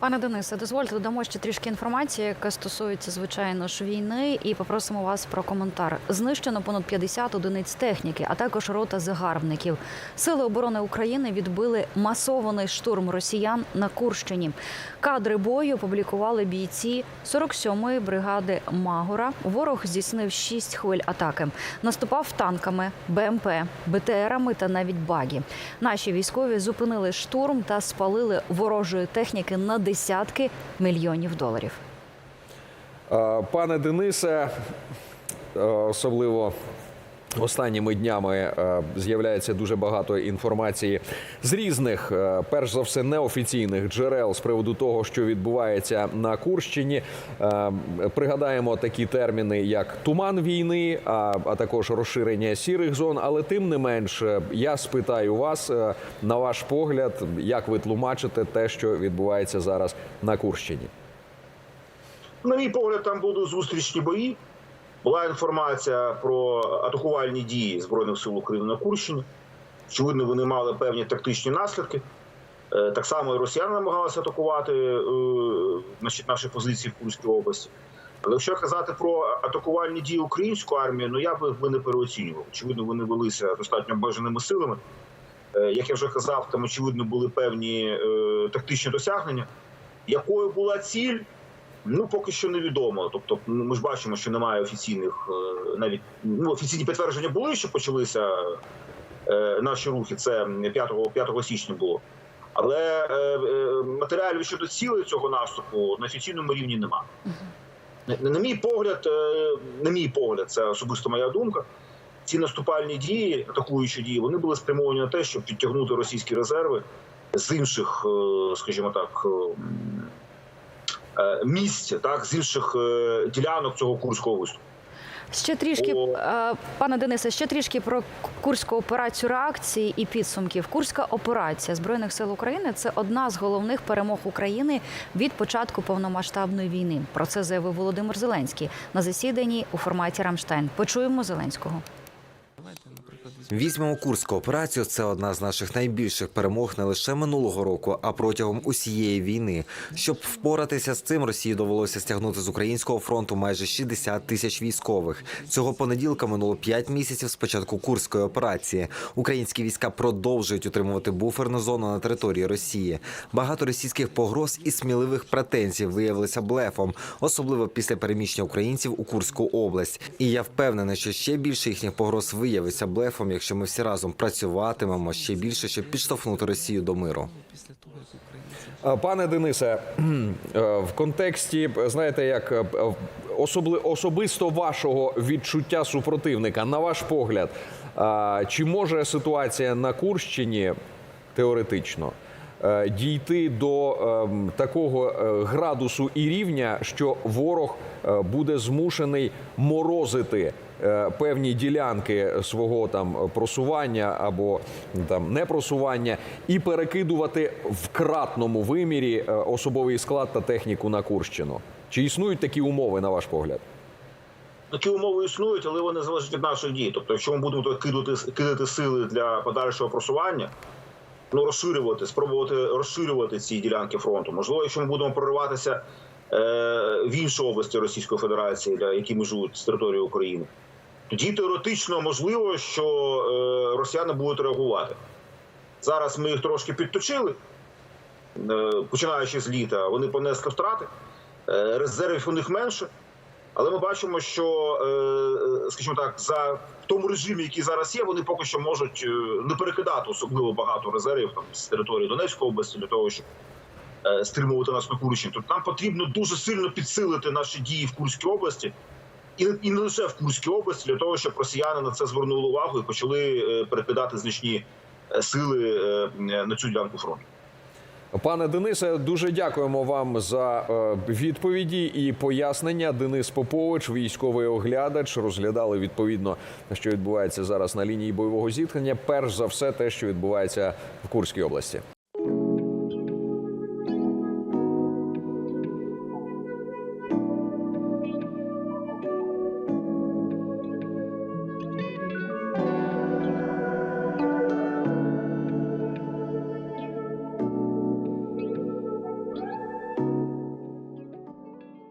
Пане Денисе, дозвольте додамо ще трішки інформації, яка стосується звичайно ж війни, і попросимо вас про коментар. Знищено понад 50 одиниць техніки, а також рота загарбників. Сили оборони України відбили масований штурм росіян на Курщині. Кадри бою публікували бійці 47-ї бригади Магора. Ворог здійснив 6 хвиль атаки. Наступав танками, БМП, БТРами та навіть багі. Наші військові зупинили штурм та спалили ворожої техніки на десятки мільйонів доларів. Е, Пане Денисе, е, особливо останніми днями е, з'являється дуже багато інформації з різних, е, перш за все, неофіційних джерел з приводу того, що відбувається на Курщині. Е, Пригадаємо такі терміни, як туман війни, а, також розширення сірих зон. Але тим не менш, я спитаю вас на ваш погляд, як ви тлумачите те, що відбувається зараз на Курщині. На мій погляд, там будуть зустрічні бої. Була інформація про атакувальні дії Збройних сил України на Курщині. Очевидно, вони мали певні тактичні наслідки. Е, Так само і росіяни намагалися атакувати е, значить, наші позиції в Курській області. Але якщо казати про атакувальні дії української армії, ну я би їх не переоцінював. Очевидно, вони велися достатньо обмеженими силами. Е, Як я вже казав, там очевидно були певні е, тактичні досягнення. Якою була ціль? Ну, поки що невідомо. Тобто, ми ж бачимо, що немає офіційних, е, навіть ну, офіційні підтвердження були, що почалися е, наші рухи. Це 5, 5 січня було. Але е, е, матеріалів щодо цілей цього наступу на офіційному рівні немає. На, на мій погляд, е, на мій погляд, це особисто моя думка. Ці наступальні дії, атакуючі дії, вони були спрямовані на те, щоб підтягнути російські резерви з інших, е, скажімо так, е, місць, так з інших е, ділянок цього курського виступу. Ще трішки, е, пане Денисе, ще трішки про курську операцію реакції і підсумків. Курська операція збройних сил України це одна з головних перемог України від початку повномасштабної війни. Про це заявив Володимир Зеленський на засіданні у форматі Рамштайн. Почуємо Зеленського. Візьмемо Курську операцію. Це одна з наших найбільших перемог не лише минулого року, а протягом усієї війни. Щоб впоратися з цим, Росії довелося стягнути з українського фронту майже 60 тисяч військових. Цього понеділка минуло 5 місяців з початку Курської операції. Українські війська продовжують утримувати буферну зону на території Росії. Багато російських погроз і сміливих претензій виявилися блефом, особливо після переміщення українців у Курську область. І я впевнений, що ще більше їхніх погроз виявиться блефом, якщо ми всі разом працюватимемо ще більше, щоб підштовхнути Росію до миру. Е, Пане Денисе, е, в контексті, знаєте, як е, е, особли, особисто вашого відчуття супротивника, на ваш погляд, чи може ситуація на Курщині теоретично е, дійти до ем, такого е, градусу і рівня, що ворог е, буде змушений морозити е, певні ділянки свого там просування або там непросування і перекидувати в кратному вимірі е, особовий склад та техніку на Курщину. Чи існують такі умови, на ваш погляд? Такі умови існують, але вони залежать від наших дій. Тобто, якщо ми будемо кидати, кидати сили для подальшого просування, ну розширювати, спробувати розширювати ці ділянки фронту. Можливо, якщо ми будемо прориватися е, в інші області Російської Федерації, для які межують з території України, тоді теоретично можливо, що е, росіяни будуть реагувати. Зараз ми їх трошки підточили, е, починаючи з літа, вони понесли втрати, е, резервів у них менше. Але ми бачимо, що, е, скажімо так, за в тому режимі, який зараз є, вони поки що можуть е, не перекидати особливо багато резервів там з території Донецької області для того, щоб е, стримувати нас на Курщині. Тобто нам потрібно дуже сильно підсилити наші дії в Курській області. І, не лише в Курській області, для того, щоб росіяни на це звернули увагу і почали е, перекидати значні сили на цю ділянку фронту. Пане Денисе, дуже дякуємо вам за е, відповіді і пояснення. Денис Попович, військовий оглядач, розглядали відповідно, що відбувається зараз на лінії бойового зіткнення. Перш за все, те, що відбувається в Курській області.